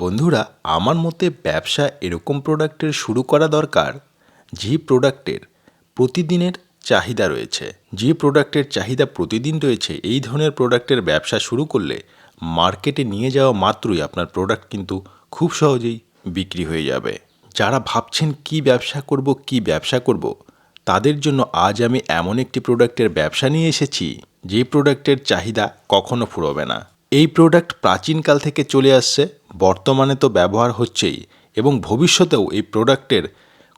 বন্ধুরা, আমার মতে ব্যবসা এরকম প্রোডাক্টের শুরু করা দরকার যে প্রোডাক্টের প্রতিদিনের চাহিদা রয়েছে। যে প্রোডাক্টের চাহিদা প্রতিদিন রয়েছে, এই ধরনের প্রোডাক্টের ব্যবসা শুরু করলে মার্কেটে নিয়ে যাওয়া মাত্রই আপনার প্রোডাক্ট কিন্তু খুব সহজেই বিক্রি হয়ে যাবে। যারা ভাবছেন কি ব্যবসা করব, কি ব্যবসা করব, তাদের জন্য আজ আমি এমন একটি প্রোডাক্টের ব্যবসা নিয়ে এসেছি যে প্রোডাক্টের চাহিদা কখনো ফুরোবে না। এই প্রোডাক্ট প্রাচীনকাল থেকে চলে আসছে, বর্তমানে তো ব্যবহার হচ্ছেই এবং ভবিষ্যতেও এই প্রোডাক্টের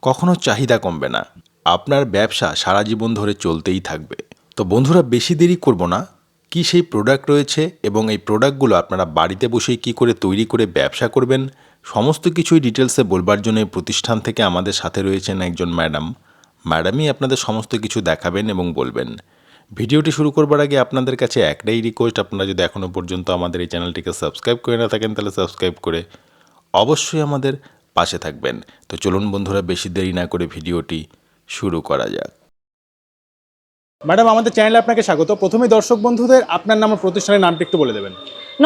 কখনো চাহিদা কমবে না। আপনার ব্যবসা সারা জীবন ধরে চলতেই থাকবে। তো বন্ধুরা, বেশি দেরি করব না। কি সেই প্রোডাক্ট রয়েছে এবং এই প্রোডাক্টগুলো আপনারা বাড়িতে বসেই কি করে তৈরি করে ব্যবসা করবেন, সমস্ত কিছুই ডিটেলসে বলবার জন্য এই প্রতিষ্ঠান থেকে আমাদের সাথে রয়েছেন একজন ম্যাডাম। ম্যাডামই আপনাদের সমস্ত কিছু দেখাবেন এবং বলবেন। ভিডিওটি শুরু করবার আগে আপনাদের কাছে একটাই রিকোয়েস্ট আপনারা যদি এখনও পর্যন্ত আমাদের এই চ্যানেলটিকে সাবস্ক্রাইব করে না থাকেন তাহলে সাবস্ক্রাইব করে অবশ্যই আমাদের পাশে থাকবেন। তো চলুন বন্ধুরা বেশি দেরি না করে ভিডিওটি শুরু করা যাক। ম্যাডাম আমাদের চ্যানেলে আপনাকে স্বাগত। প্রথমে দর্শক বন্ধুদের আপনার নাম প্রতিষ্ঠানের নামটি একটু বলে দেবেন।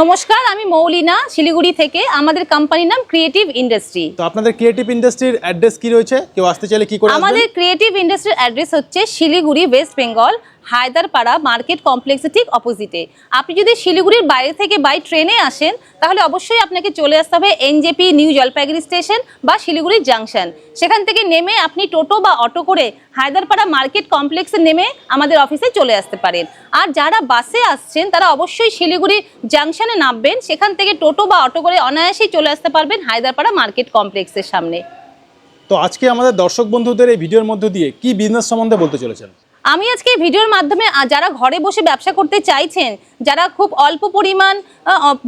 নমস্কার আমি মৌলিনা শিলিগুড়ি থেকে। আমাদের কোম্পানির নাম ক্রিয়েটিভ ইন্ডাস্ট্রি তো আপনাদের ক্রিয়েটিভ ইন্ডাস্ট্রির অ্যাড্রেস কি রয়েছে? কেউ আসতে চাইলে কি করে আমাদের ক্রিয়েটিভ ইন্ডাস্ট্রির অ্যাড্রেস হচ্ছে Siliguri West Bengal Haiderpara market কমপ্লেক্সের ঠিক অপোজিটে। আপনি যদি শিলিগুড়ির বাইরে থেকে বাই ট্রেনে আসেন, তাহলে অবশ্যই আপনাকে চলে আসতে হবে এনজেপি নিউ জলপাইগুড়ি স্টেশন বা শিলিগুড়ি জাংশন সেখান থেকে নেমে আপনি টোটো বা অটো করে হায়দারপাড়া মার্কেট কমপ্লেক্সে নেমে আমাদের অফিসে চলে আসতে পারেন। আর যারা বাসে আসছেন, তারা অবশ্যই শিলিগুড়ি জাংশনে নামবেন। সেখান থেকে টোটো বা অটো করে অনায়াসেই চলে আসতে পারবেন হায়দারপাড়া মার্কেট কমপ্লেক্সের সামনে। তো আজকে আমাদের দর্শক বন্ধুদের এই ভিডিওর মধ্য দিয়ে কি বিজনেস সম্বন্ধে বলতে চলেছেন? আমি আজকে এই ভিডিওর মাধ্যমে যারা ঘরে বসে ব্যবসা করতে চাইছেন, যারা খুব অল্প পরিমাণ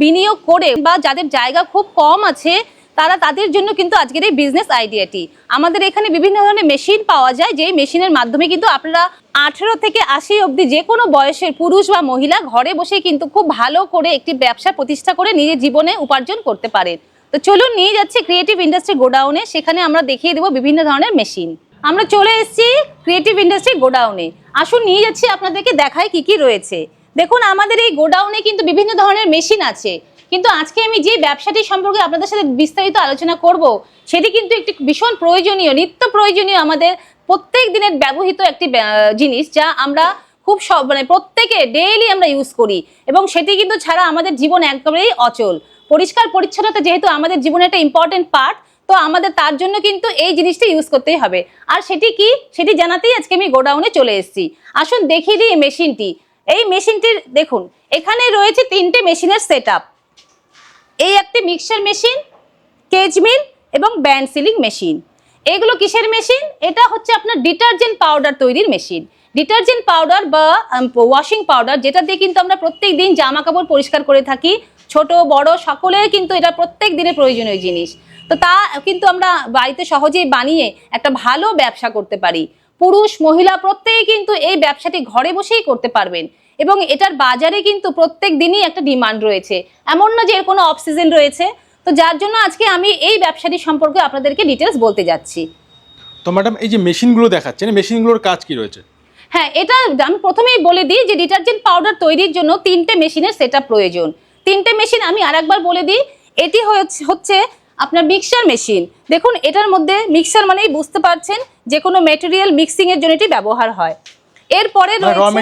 বিনিয়োগ করে বা যাদের জায়গা খুব কম আছে, তারা তাদের জন্য কিন্তু আজকের এই বিজনেস আইডিয়াটি আমাদের এখানে বিভিন্ন ধরনের মেশিন পাওয়া যায়, যেই মেশিনের মাধ্যমে কিন্তু আপনারা আঠেরো থেকে আশি অবধি যে কোনো বয়সের পুরুষ বা মহিলা ঘরে বসে কিন্তু খুব ভালো করে একটি ব্যবসা প্রতিষ্ঠা করে নিজের জীবনে উপার্জন করতে পারেন। তো চলুন নিয়ে যাচ্ছে ক্রিয়েটিভ ইন্ডাস্ট্রি গোডাউনে সেখানে আমরা দেখিয়ে দেবো বিভিন্ন ধরনের মেশিন আমরা চলে এসেছি ক্রিয়েটিভ ইন্ডাস্ট্রি গোডাউনে। আসুন নিয়ে যাচ্ছি আপনাদেরকে দেখায় কি কি রয়েছে। দেখুন, আমাদের এই গোডাউনে কিন্তু বিভিন্ন ধরনের মেশিন আছে। কিন্তু আজকে আমি যে ব্যবসাটি সম্পর্কে আপনাদের সাথে বিস্তারিত আলোচনা করব, সেটি কিন্তু একটি ভীষণ প্রয়োজনীয়, নিত্য প্রয়োজনীয় আমাদের প্রত্যেক দিনের ব্যবহৃত একটি জিনিস যা আমরা খুব সব মানে প্রত্যেকে ডেইলি আমরা ইউজ করি। এবং সেটি কিন্তু ছাড়া আমাদের জীবন একেবারেই অচল। পরিষ্কার পরিচ্ছন্নতা যেহেতু আমাদের জীবনে একটা ইম্পর্টেন্ট পার্ট তো আমাদের তার জন্য কিন্তু এই জিনিসটা ইউজ করতেই হবে। আর সেটি কি? সেটি জানাতেই আজকে আমি গোডাউনে চলে এসেছি। আসুন দেখিয়ে দিই এই মেশিনটি। এই মেশিনটির, দেখুন, এখানে রয়েছে তিনটে মেশিনের সেট এই একটি মিক্সার মেশিন কেজ মিল এবং ব্যান্ড সিলিং মেশিন এগুলো কিসের মেশিন এটা হচ্ছে আপনার ডিটারজেন্ট পাউডার তৈরির মেশিন ডিটারজেন্ট পাউডার বা ওয়াশিং পাউডার যেটা দিয়ে কিন্তু আমরা প্রত্যেক দিন জামা কাপড় পরিষ্কার করে থাকি। ছোট বড় সকলের কিন্তু এটা প্রত্যেক দিনের প্রয়োজনীয় জিনিস। তো তা কিন্তু আমরা বাড়িতে সহজেই বানিয়ে একটা ভালো ব্যবসা করতে পারি। পুরুষ মহিলা প্রত্যেকেই কিন্তু এই ব্যবসাটি ঘরে বসেই করতে পারবেন এবং এটার বাজারে কিন্তু প্রত্যেক দিনই একটা ডিমান্ড রয়েছে। এমন না যে এর কোনো অফ সিজন রয়েছে। তো যার জন্য আজকে আমি এই ব্যবসাটি সম্পর্কে আপনাদেরকে ডিটেলস বলতে যাচ্ছি। তো ম্যাডাম এই যে মেশিনগুলো দেখাচ্ছেন মেশিনগুলোর কাজ কি রয়েছে? হ্যাঁ এটা আমি প্রথমেই বলে দিই যে ডিটারজেন্ট পাউডার তৈরির জন্য তিনটে মেশিনের সেট প্রয়োজন। তিনটে মেশিন আমি আরেকবার বলে দিই এটি হচ্ছে- আপনার মিক্সার মেশিন। দেখুন এটার মধ্যে মিক্সার মানেই বুঝতে পারছেন যে কোনো মেটেরিয়াল মিক্সিং এর জন্য এটি ব্যবহার হয়। এরপরে হবে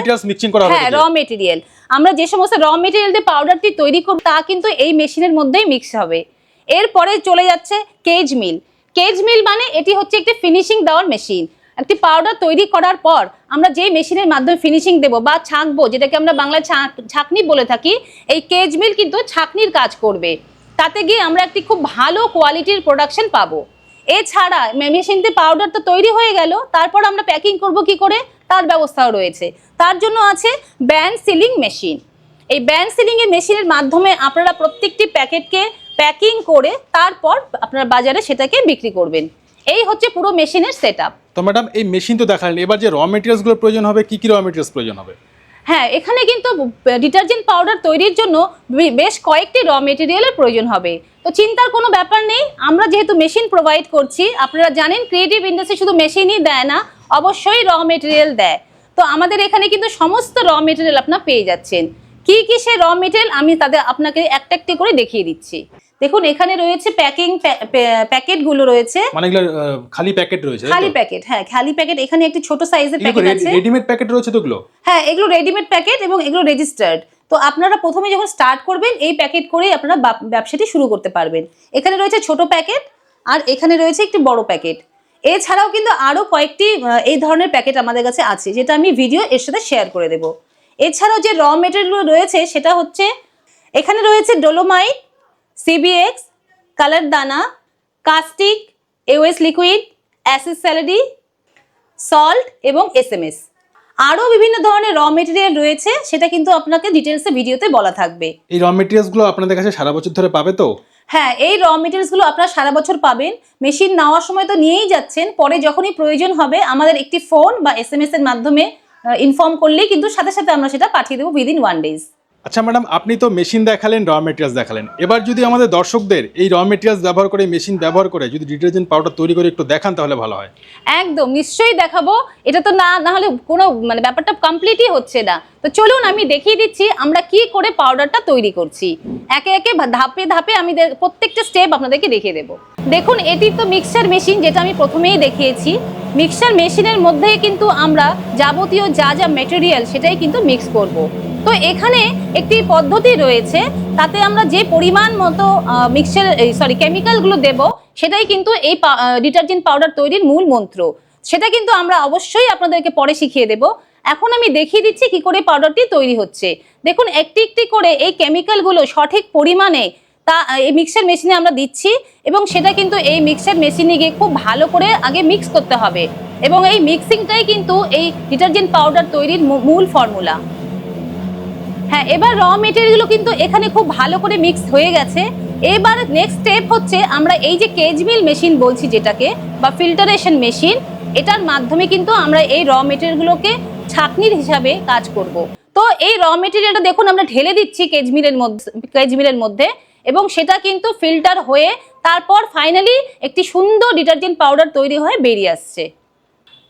হ্যাঁ র মেটেরিয়াল আমরা যে সমস্ত র মেটেরিয়াল দিয়ে পাউডারটি তৈরি করব তা কিন্তু এই মেশিনের মধ্যেই মিক্স হবে। এরপরে চলে যাচ্ছে কেজ মিল কেজ মিল মানে এটি হচ্ছে একটি ফিনিশিং দেওয়ার মেশিন একটি পাউডার তৈরি করার পর আমরা যে মেশিনের মাধ্যমে ফিনিশিং দেব বা ছাঁকবো, যেটাকে আমরা ছাঁক- ছাঁকনি বলে থাকি, এই কেজ মিল কিন্তু ছাঁকনির কাজ করবে। তাতে গিয়ে আমরা একটি খুব ভালো কোয়ালিটির প্রোডাকশন পাবো। এছাড়া মেশিনতে পাউডার তো তৈরি হয়ে গেল, তারপর আমরা প্যাকিং করব কি করে? তার ব্যবস্থাও রয়েছে। তার জন্য আছে ব্যান্ড সিলিং মেশিন এই ব্যান্ড সিলিং এর মেশিনের মাধ্যমে আপনারা প্রত্যেকটি প্যাকেটকে প্যাকিং করে তারপর আপনারা বাজারে সেটাকে বিক্রি করবেন। এই হচ্ছে পুরো মেশিনের সেট তো ম্যাডাম এই মেশিন তো দেখালেন এবার যে র মেটেরিয়ালসগুলোর প্রয়োজন হবে, কী কী র মেটেরিয়ালস প্রয়োজন হবে? হ্যাঁ এখানে কিন্তু ডিটারজেন্ট পাউডার তৈরির জন্য বেশ কয়েকটি র মেটেরিয়ালের প্রয়োজন হবে। তো চিন্তার কোনো ব্যাপার নেই। আমরা যেহেতু মেশিন প্রোভাইড করছি, আপনারা জানেন ক্রিয়েটিভ ইন্ডাস্ট্রি শুধু মেশিনই দেয় না, অবশ্যই র মেটেরিয়াল দেয়। তো আমাদের এখানে কিন্তু সমস্ত র মেটেরিয়াল আপনারা পেয়ে যাচ্ছেন। কি কি সে র মেটেরিয়াল আমি তাদের আপনাকে একটা একটি করে দেখিয়ে দিচ্ছি। দেখুন এখানে রয়েছে প্যাকিং প্যাকেটগুলো রয়েছে। মানে খালি প্যাকেট রয়েছে খালি প্যাকেট হ্যাঁ খালি প্যাকেট এখানে একটি ছোট সাইজের প্যাকেট আছে। রেডিমেড প্যাকেট রয়েছে তো এগুলো? হ্যাঁ এগুলো রেডিমেড প্যাকেট এবং এগুলো রেজিস্টার্ড তো আপনারা প্রথমে যখন স্টার্ট করবেন এই প্যাকেট করেই আপনারা ব্যবসাটি শুরু করতে পারবেন। এখানে রয়েছে ছোট প্যাকেট আর এখানে রয়েছে একটি বড় প্যাকেট এছাড়াও কিন্তু আরও কয়েকটি এই ধরনের প্যাকেট আমাদের কাছে আছে যেটা আমি ভিডিও এর সাথে শেয়ার করে দেব। এছাড়াও যে র মেটেরিয়ালগুলো রয়েছে সেটা হচ্ছে এখানে রয়েছে ডোলোমাইট সিবিএক্স কালার দানা কাস্টিক এওএস লিকুইড অ্যাসিড স্যালাডি সল্ট এবং এসএমএস আরও বিভিন্ন ধরনের র মেটেরিয়াল রয়েছে সেটা কিন্তু আপনাকে ডিটেলসে ভিডিওতে বলা থাকবে। এই র মেটেরিয়ালসগুলো আপনাদের কাছে সারা বছর ধরে পাবে তো? হ্যাঁ এই র মেটেরিয়ালসগুলো আপনারা সারা বছর পাবেন। মেশিন নেওয়ার সময় তো নিয়েই যাচ্ছেন পরে যখনই প্রয়োজন হবে আমাদের একটি ফোন বা এস এম এস এর মাধ্যমে ইনফর্ম করলেই কিন্তু সাথে সাথে আমরা সেটা পাঠিয়ে দেবো উইদিন ওয়ান ডেজ আচ্ছা ম্যাডাম আপনি তো মেশিন দেখালেন র মেটেরিয়ালস দেখালেন। এবার যদি আমাদের দর্শকদের এই র মেটেরিয়ালস ব্যবহার করে মেশিন ব্যবহার করে যদি ডিটারজেন্ট পাউডার তৈরি করে একটু দেখান, তাহলে ভালো হয়। একদম, নিশ্চয়ই দেখাবো। এটা তো না না হলে কোনো মানে ব্যাপারটা কমপ্লিটই হচ্ছে না। তো চলুন, আমি দেখিয়ে দিচ্ছি আমরা কি করে পাউডারটা তৈরি করছি। একে একে ধাপে ধাপে আমি প্রত্যেকটা স্টেপ আপনাদেরকে দেখিয়ে দেবো। দেখুন, এটি তো মিক্সচার মেশিন যেটা আমি প্রথমেই দেখিয়েছি। মিক্সচার মেশিনের মধ্যে কিন্তু আমরা যাবতীয় যা যা মেটেরিয়াল সেটাই কিন্তু মিক্স করব। তো এখানে একটি পদ্ধতি রয়েছে, তাতে আমরা যে পরিমাণ মতো মিক্সচার সরি কেমিক্যালগুলো দেব, সেটাই কিন্তু এই ডিটারজেন্ট পাউডার তৈরির মূল মন্ত্র। সেটা কিন্তু আমরা অবশ্যই আপনাদেরকে পরে শিখিয়ে দেব। এখন আমি দেখিয়ে দিচ্ছি কি করে পাউডারটি তৈরি হচ্ছে। দেখুন, একটি একটি করে এই কেমিক্যালগুলো সঠিক পরিমাণে তা, এই মিক্সার মেশিনে আমরা দিচ্ছি এবং সেটা কিন্তু এই মিক্সার মেশিনে গিয়ে খুব ভালো করে আগে মিক্স করতে হবে। এবং এই মিক্সিংটাই কিন্তু এই ডিটারজেন্ট পাউডার তৈরির মূল ফর্মুলা হ্যাঁ এবার র মেটেরিয়ালগুলো কিন্তু এখানে খুব ভালো করে মিক্স হয়ে গেছে। এবার নেক্সট স্টেপ হচ্ছে আমরা এই যে কেজ মিল মেশিন বলছি যেটাকে, বা ফিল্টারেশন মেশিন এটার মাধ্যমে কিন্তু আমরা এই র মেটেরিয়ালগুলোকে ছাকনির হিসাবে কাজ করব। তো এই র মেটেরিয়ালটা দেখুন, আমরা ঢেলে দিচ্ছি কেজ মিলের মধ্যে কেজ মিলের মধ্যে, এবং সেটা কিন্তু ফিল্টার হয়ে তারপর ফাইনালি একটি সুন্দর ডিটারজেন্ট পাউডার তৈরি হয়ে বেরিয়ে আসছে।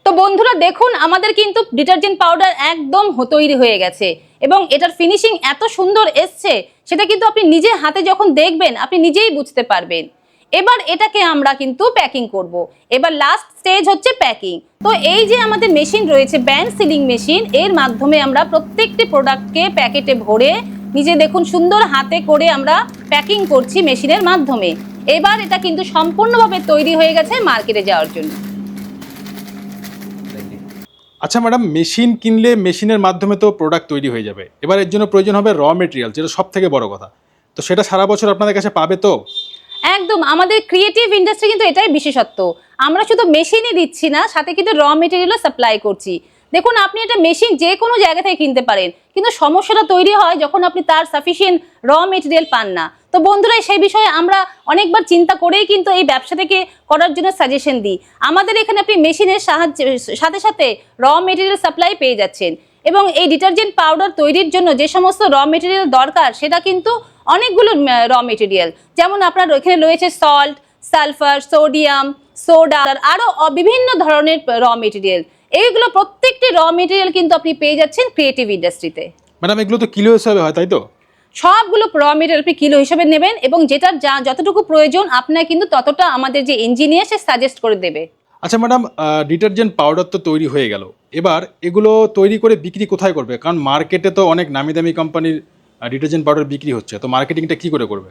তো বন্ধুরা, দেখুন, আমাদের কিন্তু ডিটারজেন্ট পাউডার একদম তৈরি হয়ে গেছে। এবং এটার ফিনিশিং এত সুন্দর এসছে, সেটা কিন্তু আপনি নিজে হাতে যখন দেখবেন, আপনি নিজেই বুঝতে পারবেন। এবার এটাকে আমরা কিন্তু প্যাকিং করব। এবার লাস্ট স্টেজ হচ্ছে প্যাকিং তো এই যে আমাদের মেশিন রয়েছে ব্যান্ড সিলিং মেশিন এর মাধ্যমে আমরা প্রত্যেকটি প্রোডাক্টকে প্যাকেটে ভরে নিজে দেখুন সুন্দর হাতে করে আমরা প্যাকিং করছি মেশিনের মাধ্যমে। এবার এটা কিন্তু সম্পূর্ণভাবে তৈরি হয়ে গেছে মার্কেটে যাওয়ার জন্য। আচ্ছা ম্যাডাম মেশিন কিনলে মেশিনের মাধ্যমে তো প্রোডাক্ট তৈরি হয়ে যাবে। এবার এর জন্য প্রয়োজন হবে র মেটেরিয়াল যেটা সব থেকে বড় কথা। তো সেটা সারা বছর আপনাদের কাছে পাবে তো? একদম, আমাদের ক্রিয়েটিভ ইন্ডাস্ট্রি কিন্তু এটাই বিশেষত্ব। আমরা শুধু মেশিনই দিচ্ছি না, সাথে কিন্তু র মেটেরিয়ালও সাপ্লাই করছি। দেখুন, আপনি একটা মেশিন যে কোনো জায়গা থেকে কিনতে পারেন, কিন্তু সমস্যাটা তৈরি হয় যখন আপনি তার সাফিসিয়েন্ট র মেটেরিয়াল পান না। তো বন্ধুরা, সেই বিষয়ে আমরা অনেকবার চিন্তা করেই কিন্তু এই ব্যবসা থেকে করার জন্য সাজেশন দিই। আমাদের এখানে আপনি মেশিনের সাহায্যে, সাথে সাথে র মেটেরিয়াল সাপ্লাই পেয়ে যাচ্ছেন এবং এই ডিটারজেন্ট পাউডার তৈরির জন্য যে সমস্ত র মেটেরিয়াল দরকার, সেটা কিন্তু অনেকগুলো র মেটেরিয়াল যেমন আপনার এখানে রয়েছে সল্ট সালফার সোডিয়াম সোডা আরও বিভিন্ন ধরনের র মেটেরিয়াল এইগুলো প্রত্যেকটি র মেটেরিয়াল কিন্তু আপনি পেয়ে যাচ্ছেন ক্রিয়েটিভ ইন্ডাস্ট্রিতে ম্যাডাম এগুলো তো কিলো হিসাবে হয়, তাই তো? সবগুলো র মেটেরিয়াল আপনি কিলো হিসেবে নেবেন এবং যেটার যা যতটুকু প্রয়োজন আপনার কিন্তু ততটা আমাদের যে ইঞ্জিনিয়ার সে সাজেস্ট করে দেবে। আচ্ছা ম্যাডাম ডিটারজেন্ট পাউডার তো তৈরি হয়ে গেল। এবার এগুলো তৈরি করে বিক্রি কোথায় করবে? কারণ মার্কেটে তো অনেক নামি দামি কোম্পানির ডিটারজেন্ট পাউডার বিক্রি হচ্ছে। তো মার্কেটিংটা কি করে করবে?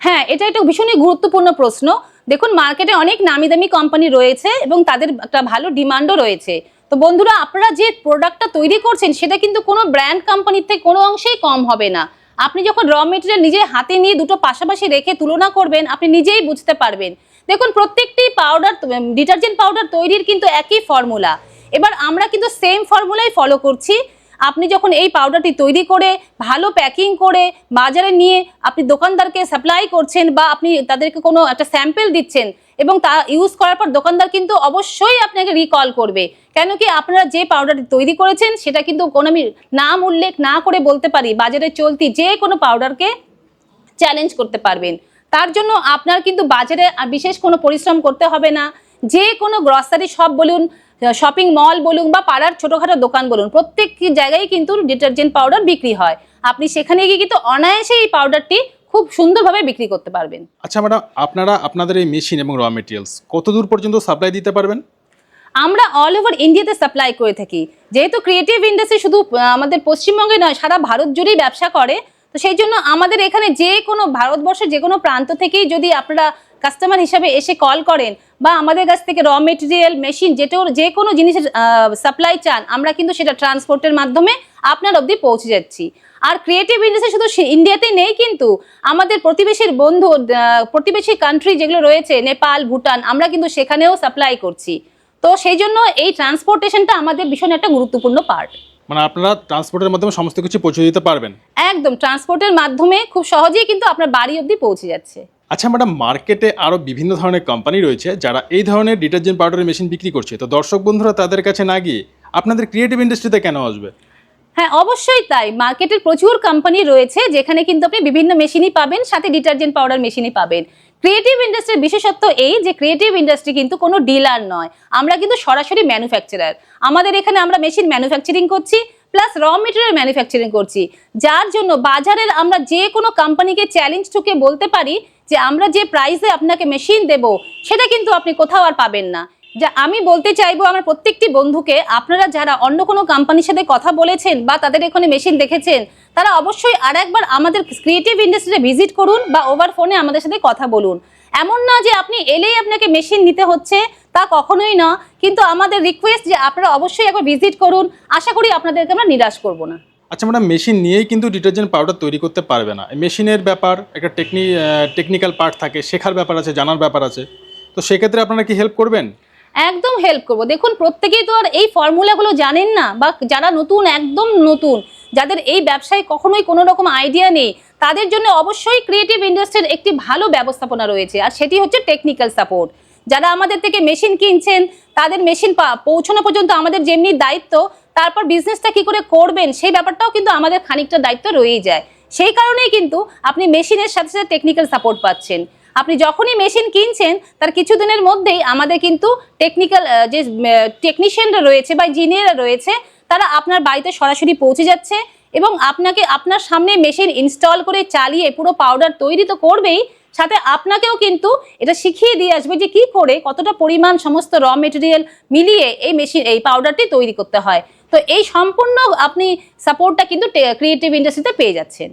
হ্যাঁ এটা একটা ভীষণই গুরুত্বপূর্ণ প্রশ্ন। দেখুন মার্কেটে অনেক নামি দামি কোম্পানি রয়েছে এবং তাদের একটা ভালো ডিমান্ডও রয়েছে। তো বন্ধুরা আপনারা যে প্রোডাক্টটা তৈরি করছেন সেটা কিন্তু কোনো ব্র্যান্ড কোম্পানির থেকে কোনো অংশেই কম হবে না। আপনি যখন র মেটেরিয়াল নিজে হাতে নিয়ে দুটো পাশাপাশি রেখে তুলনা করবেন, আপনি নিজেই বুঝতে পারবেন। দেখুন, প্রত্যেকটি পাউডার ডিটারজেন্ট পাউডার তৈরির কিন্তু একই ফর্মুলা এবার আমরা কিন্তু সেম ফর্মুলাই ফলো করছি। আপনি যখন এই পাউডারটি তৈরি করে, ভালো প্যাকিং করে, বাজারে নিয়ে আপনি দোকানদারকে সাপ্লাই করছেন বা আপনি তাদেরকে কোনো একটা স্যাম্পেল দিচ্ছেন এবং তা ইউজ করার পর দোকানদার কিন্তু অবশ্যই আপনাকে রিকল করবে। কেন কি আপনারা যে পাউডারটি তৈরি করেছেন, সেটা কিন্তু কোনো আমি নাম উল্লেখ না করে বলতে পারি, বাজারে চলতি যে কোনো পাউডারকে চ্যালেঞ্জ করতে পারবেন। তার জন্য আপনার কিন্তু বাজারে বিশেষ কোনো পরিশ্রম করতে হবে না। যে কোনো গ্রসারি শপ বলুন শপিং মল বলুন বা পাড়ার ছোটোখাটো দোকান বলুন প্রত্যেক জায়গায় কিন্তু ডিটারজেন্ট পাউডার বিক্রি হয়। আপনি সেখানে গিয়ে কিন্তু অনায়াসে এই পাউডারটি খুব সুন্দরভাবে বিক্রি করতে পারবেন। আচ্ছা ম্যাডাম আপনারা আপনাদের এই মেশিন এবং র মেটেরিয়ালস কত দূর পর্যন্ত সাপ্লাই দিতে পারবেন? আমরা অল ওভার ইন্ডিয়াতে সাপ্লাই করে থাকি। যেহেতু ক্রিয়েটিভ ইন্ডাস্ট্রি শুধু আমাদের পশ্চিমবঙ্গে নয় সারা ভারত জুড়েই ব্যবসা করে তো সেই জন্য আমাদের এখানে যে কোনো ভারতবর্ষের যে কোনো প্রান্ত থেকেই যদি আপনারা কাস্টমার হিসাবে এসে কল করেন বা আমাদের কাছ থেকে র মেটেরিয়াল মেশিন যেটার যে কোনো জিনিসের সাপ্লাই চান আমরা কিন্তু সেটা ট্রান্সপোর্টের মাধ্যমে আপনার অবধি পৌঁছে যাচ্ছি। আর ক্রিয়েটিভ ইন্ডাস্ট্রি শুধু ইন্ডিয়াতেই নেই কিন্তু আমাদের প্রতিবেশীর বন্ধু প্রতিবেশী কান্ট্রি যেগুলো রয়েছে নেপাল ভুটান আমরা কিন্তু সেখানেও সাপ্লাই করছি। তো সেই জন্য এই ট্রান্সপোর্টেশনটা আমাদের ভীষণ একটা গুরুত্বপূর্ণ পার্ট মানে আপনারা ট্রান্সপোর্টের মাধ্যমে সমস্ত কিছু পৌঁছে দিতে পারবেন? একদম ট্রান্সপোর্টের মাধ্যমে খুব সহজেই কিন্তু আপনার বাড়ি অবধি পৌঁছে যাচ্ছে। আচ্ছা ম্যাডাম মার্কেটে আরও বিভিন্ন ধরনের কোম্পানি রয়েছে যারা এই ধরনের ডিটারজেন্ট পাউডারের মেশিন বিক্রি করছে। তো দর্শক বন্ধুরা, তাদের কাছে না গিয়ে আপনাদের ক্রিয়েটিভ ইন্ডাস্ট্রিতে কেন আসবে? হ্যাঁ অবশ্যই তাই। মার্কেটের প্রচুর কোম্পানি রয়েছে যেখানে কিন্তু আপনি বিভিন্ন মেশিনই পাবেন, সাথে ডিটারজেন্ট পাউডার মেশিনই পাবেন। ক্রিয়েটিভ ইন্ডাস্ট্রির বিশেষত্ব এই যে ক্রিয়েটিভ ইন্ডাস্ট্রি কিন্তু কোনো ডিলার নয়। আমরা কিন্তু সরাসরি ম্যানুফ্যাকচারার আমাদের এখানে আমরা মেশিন ম্যানুফ্যাকচারিং করছি প্লাস র মেটেরিয়াল ম্যানুফ্যাকচারিং করছি। যার জন্য বাজারের আমরা যে কোনো কোম্পানিকে চ্যালেঞ্জ ঠুকে বলতে পারি যে আমরা যে প্রাইসে আপনাকে মেশিন দেব, সেটা কিন্তু আপনি কোথাও আর পাবেন না। যা আমি বলতে চাইব আমার প্রত্যেকটি বন্ধুকে, আপনারা যারা অন্য কোনো কোম্পানির সাথে কথা বলেছেন বা তাদের এখানে মেশিন দেখেছেন, তারা অবশ্যই আর একবার আমাদের ক্রিয়েটিভ ইন্ডাস্ট্রিতে ভিজিট করুন বা ওভার ফোনে আমাদের সাথে কথা বলুন। এমন না যে আপনি এলেই আপনাকে মেশিন নিতে হচ্ছে তা কখনোই না। কিন্তু আমাদের রিকোয়েস্ট যে আপনারা অবশ্যই একবার ভিজিট করুন আশা করি আপনাদেরকে আমরা নিরাশ করব না। আচ্ছা ম্যাডাম মেশিন নিয়েই কিন্তু ডিটারজেন্ট পাউডার তৈরি করতে পারবে না। মেশিনের ব্যাপার একটা টেকনি টেকনিক্যাল পার্ট থাকে শেখার ব্যাপার আছে জানার ব্যাপার আছে। তো সেক্ষেত্রে আপনারা কি হেল্প করবেন? একদম হেল্প করব। দেখুন প্রত্যেকেই তো আর এই ফর্মুলাগুলো জানেন না বা যারা নতুন একদম নতুন যাদের এই ব্যবসায় কখনোই কোনো রকম আইডিয়া নেই তাদের জন্য অবশ্যই ক্রিয়েটিভ ইন্ডাস্ট্রির একটি ভালো ব্যবস্থাপনা রয়েছে আর সেটি হচ্ছে টেকনিক্যাল সাপোর্ট যারা আমাদের থেকে মেশিন কিনছেন, তাদের মেশিন পা, পৌঁছানো পর্যন্ত আমাদের যেমনি দায়িত্ব, তারপর বিজনেসটা কি করে করবেন, সেই ব্যাপারটাও কিন্তু আমাদের খানিকটা দায়িত্ব রয়েই যায়। সেই কারণেই কিন্তু আপনি মেশিনের সাথে সাথে টেকনিক্যাল সাপোর্ট পাচ্ছেন। আপনি যখনই মেশিন কিনছেন, তার কিছুদিনের মধ্যেই আমাদের কিন্তু টেকনিক্যাল যে টেকনিশিয়ানরা রয়েছে বা ইঞ্জিনিয়াররা রয়েছে, তারা আপনার বাড়িতে সরাসরি পৌঁছে যাচ্ছে এবং আপনাকে আপনার সামনে মেশিন ইনস্টল করে চালিয়ে পুরো পাউডার তৈরি তো করবেই সাথে আপনাকেও কিন্তু এটা শিখিয়ে দিয়ে আসবে যে কি করে কতটা পরিমাণ সমস্ত র মেটেরিয়াল মিলিয়ে এই মেশিন এই পাউডারটি তৈরি করতে হয়। তো এই সম্পূর্ণ আপনি সাপোর্টটা কিন্তু ক্রিয়েটিভ ইন্ডাস্ট্রিতে পেয়ে যাচ্ছেন।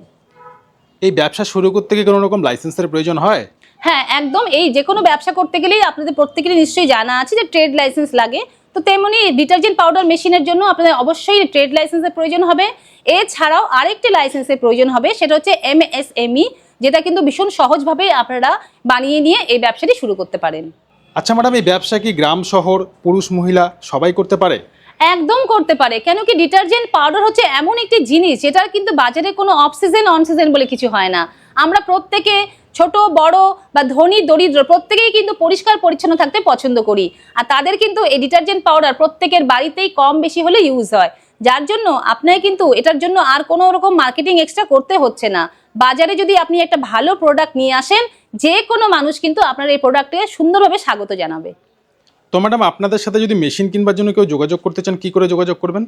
এই ব্যবসা শুরু করতে কি কোনো রকম লাইসেন্সের প্রয়োজন হয়? হ্যাঁ একদম এই যে কোনো ব্যবসা করতে গেলেই আপনাদের প্রত্যেকেরই নিশ্চয়ই জানা আছে যে ট্রেড লাইসেন্স লাগে। তো তেমনি ডিটারজেন্ট পাউডার মেশিনের জন্য আপনাদের অবশ্যই ট্রেড লাইসেন্সের প্রয়োজন হবে। এছাড়াও আরেকটি লাইসেন্সের প্রয়োজন হবে সেটা হচ্ছে এমএসএমই যেটা কিন্তু ভীষণ সহজভাবে আপনারা বানিয়ে নিয়ে এই ব্যবসাটি শুরু করতে পারেন। আচ্ছা ম্যাডাম এই ব্যবসা কি গ্রাম শহর পুরুষ মহিলা সবাই করতে পারে? একদম করতে পারে কেন কি ডিটারজেন্ট পাউডার হচ্ছে এমন একটি জিনিস যেটার কিন্তু বাজারে কোনো অফ সিজন অন সিজন বলে কিছু হয় না। আমরা প্রত্যেকে ছোট বড় বা ধনী দরিদ্র প্রত্যেকেই কিন্তু পরিষ্কার পরিচ্ছন্ন থাকতে পছন্দ করি। আর তাদের কিন্তু এই ডিটারজেন্ট পাউডার প্রত্যেকের বাড়িতেই কম বেশি হলে ইউজ হয়। যার জন্য আপনাকে কিন্তু এটার জন্য আর কোনো রকম মার্কেটিং এক্সট্রা করতে হচ্ছে না। বাজারে যদি আপনি একটা ভালো প্রোডাক্ট নিয়ে আসেন যে কোনো মানুষ কিন্তু আপনার এই প্রোডাক্টকে সুন্দরভাবে স্বাগত জানাবে। তো ম্যাডাম আপনাদের সাথে যদি মেশিন কিনবার জন্য কেউ যোগাযোগ করতে চান কি করে যোগাযোগ করবেন?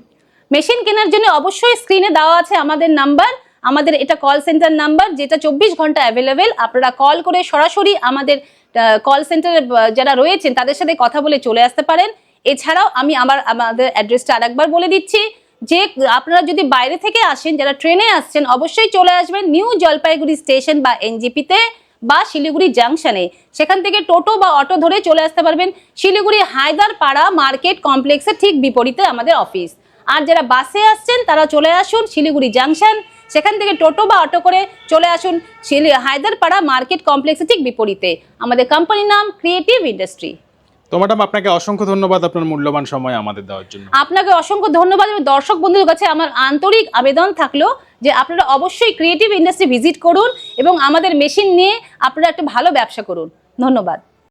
মেশিন কেনার জন্য অবশ্যই স্ক্রিনে দেওয়া আছে আমাদের নাম্বার আমাদের এটা কল সেন্টার নাম্বার যেটা চব্বিশ ঘণ্টা অ্যাভেলেবেল আপনারা কল করে সরাসরি আমাদের কল সেন্টারে যারা রয়েছেন তাদের সাথে কথা বলে চলে আসতে পারেন। এছাড়াও আমি আমার আমাদের অ্যাড্রেসটা আরেকবার বলে দিচ্ছি। যে আপনারা যদি বাইরে থেকে আসেন, যারা ট্রেনে আসছেন, অবশ্যই চলে আসবেন নিউ জলপাইগুড়ি স্টেশন বা এনজিপিতে বা শিলিগুড়ি জাংশনে। সেখান থেকে টোটো বা অটো ধরে চলে আসতে পারবেন শিলিগুড়ি হায়দারপাড়া মার্কেট কমপ্লেক্সের ঠিক বিপরীতে আমাদের অফিস। আর যারা বাসে আসছেন, তারা চলে আসুন শিলিগুড়ি জাংশন। সেখান থেকে টোটো বা অটো করে চলে আসুন শিলি, হায়দারপাড়া মার্কেট কমপ্লেক্সের ঠিক বিপরীতে। আমাদের কোম্পানির নাম ক্রিয়েটিভ ইন্ডাস্ট্রি তো ম্যাডাম আপনাকে অসংখ্য ধন্যবাদ আপনার মূল্যবান সময় আমাদের দেওয়ার জন্য। আপনাকে অসংখ্য ধন্যবাদ এবং দর্শক বন্ধুদের কাছে আমার আন্তরিক আবেদন থাকল যে আপনারা অবশ্যই ক্রিয়েটিভ ইন্ডাস্ট্রি ভিজিট করুন এবং আমাদের মেশিন নিয়ে আপনারা একটা ভালো ব্যবসা করুন। ধন্যবাদ।